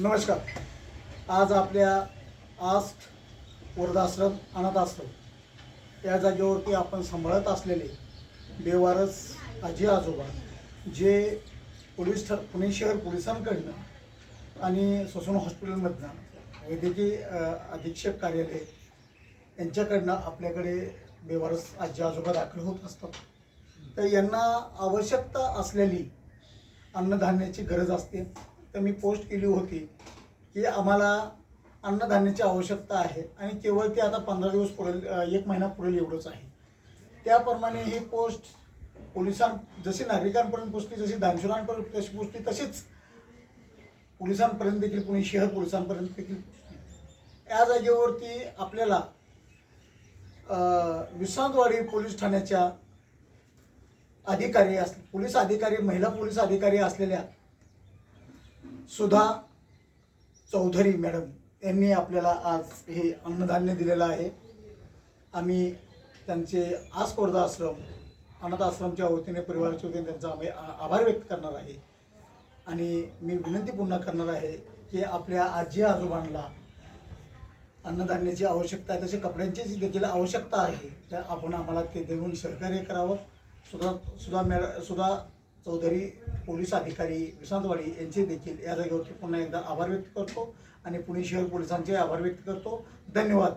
नमस्कार. आज आपल्या आस्ट वृद्धाश्रम अनाथाश्रम या जागेवरती आपण सांभाळत असलेले बेवारस आजी आजोबा जे पोलीस ठ पुणे शहर पोलिसांकडनं आणि ससून हॉस्पिटलमधनं वैद्यकीय अधीक्षक कार्यालय यांच्याकडनं आपल्याकडे बेवारस आजी आजोबा दाखल होत असतात. तर यांना आवश्यकता असलेली अन्नधान्याची गरज असते. तर मी पोस्ट केली होती की आम्हाला अन्नधान्याची आवश्यकता आहे आणि केवळ ते आता पंधरा दिवस पुरेल एक महिना पुरेल एवढंच आहे. त्याप्रमाणे ही पोस्ट पोलिसां जशी नागरिकांपर्यंत पोचली जशी दानशुरांपर्यंत तशी पोचली तशीच पोलिसांपर्यंत देखील पुणे शहर पोलिसांपर्यंत देखील या जागेवरती आपल्याला विश्रांतवाडी पोलीस ठाण्याच्या अधिकारी अस पोलीस अधिकारी महिला पोलीस अधिकारी असलेल्या सुधा चौधरी मॅडम यांनी आपल्याला आज हे अन्नधान्य दिलेलं आहे. आम्ही त्यांचे आज आश्रम अनाथ आश्रमच्या वतीने परिवाराच्या वतीने त्यांचा आम्ही आभार व्यक्त करणार आहे. आणि मी विनंती पुन्हा करणार आहे की आपल्या आजी आजोबांना अन्नधान्याची आवश्यकता आहे तसे कपड्यांची जी देखील आवश्यकता आहे. तर आपण आम्हाला ते देऊन सहकार्य करावं. सुद्धा सुद्धा मॅड सुद्धा चौधरी पोलीस अधिकारी विश्रांतवाडी यांचे देखील या जागेवरती पुन्हा एकदा आभार व्यक्त करतो आणि पुणे शहर पोलिसांचे आभार व्यक्त करतो. धन्यवाद.